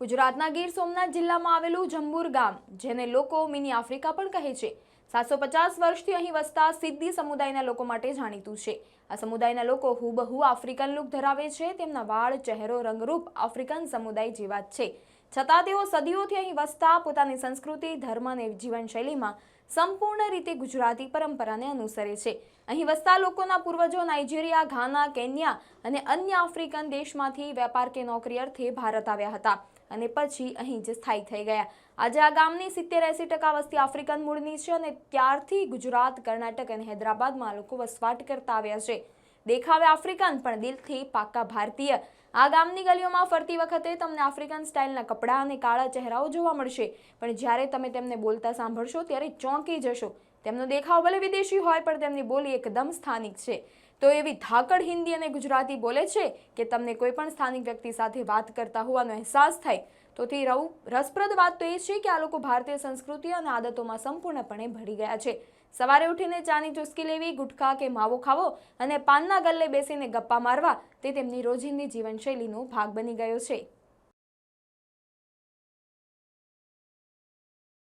ગુજરાતના ગીર સોમનાથ જિલ્લામાં આવેલું જંબુર ગામ, જેને લોકો મિની આફ્રિકા પણ કહે છે. સાતસો પચાસ વર્ષથી અહીં વસતા સિદ્ધિ સમુદાયના લોકો માટે જાણીતું છે. આ સમુદાયના લોકો હુબહુ આફ્રિકન લુક ધરાવે છે. તેમના વાળ, ચહેરો રંગરૂપ આફ્રિકન સમુદાય જેવા જ છે. છતાં તેઓ સદીઓથી અહીં વસતા, પોતાની સંસ્કૃતિ, ધર્મ અને જીવનશૈલીમાં સંપૂર્ણ રીતે ગુજરાતી પરંપરાને અનુસરે છે. અહીં વસતા લોકોના પૂર્વજો નાઇજીરિયા, ઘાના, કેન્યા અને અન્ય આફ્રિકન દેશમાંથી વેપાર કે નોકરી અર્થે ભારત આવ્યા હતા અને પછી અહીં જ સ્થાયી થઈ ગયા. આજે આ ગામની સિત્તેર એંસી ટકા વસ્તી આફ્રિકન મૂળની છે અને ત્યારથી ગુજરાત, કર્ણાટક અને હૈદરાબાદમાં લોકો વસવાટ કરતા આવ્યા છે. દેખાવે આફ્રિકન, પણ દિલથી પાક્કા ભારતીય. આ ગામની ગલીઓમાં ફરતી વખતે તમને આફ્રિકન સ્ટાઇલના કપડાં અને કાળા ચહેરાઓ જોવા મળશે. પણ જ્યારે તમે તેમને બોલતા સાંભળશો, ત્યારે ચોંકી જશો. તેમનો દેખાવ ભલે વિદેશી હોય, પણ તેમની બોલી એકદમ સ્થાનિક છે. તો એવી ધાકડ હિન્દી અને ગુજરાતી બોલે છે કે તમને કોઈ પણ સ્થાનિક વ્યક્તિ સાથે વાત કરતા હોવાનો અહેસાસ થાય. તો તે રહું રસપ્રદ વાત તો એ છે કે આ લોકો ભારતીય સંસ્કૃતિ અને આદતોમાં સંપૂર્ણપણે ભળી ગયા છે. સવારે ઉઠીને ચાની ચુસ્કી લેવી, ગુટખા કે માવો ખાવો અને પાનના ગલ્લે બેસીને ગપ્પા મારવા તે તેમની રોજિંદી જીવનશૈલીનો ભાગ બની ગયો છે.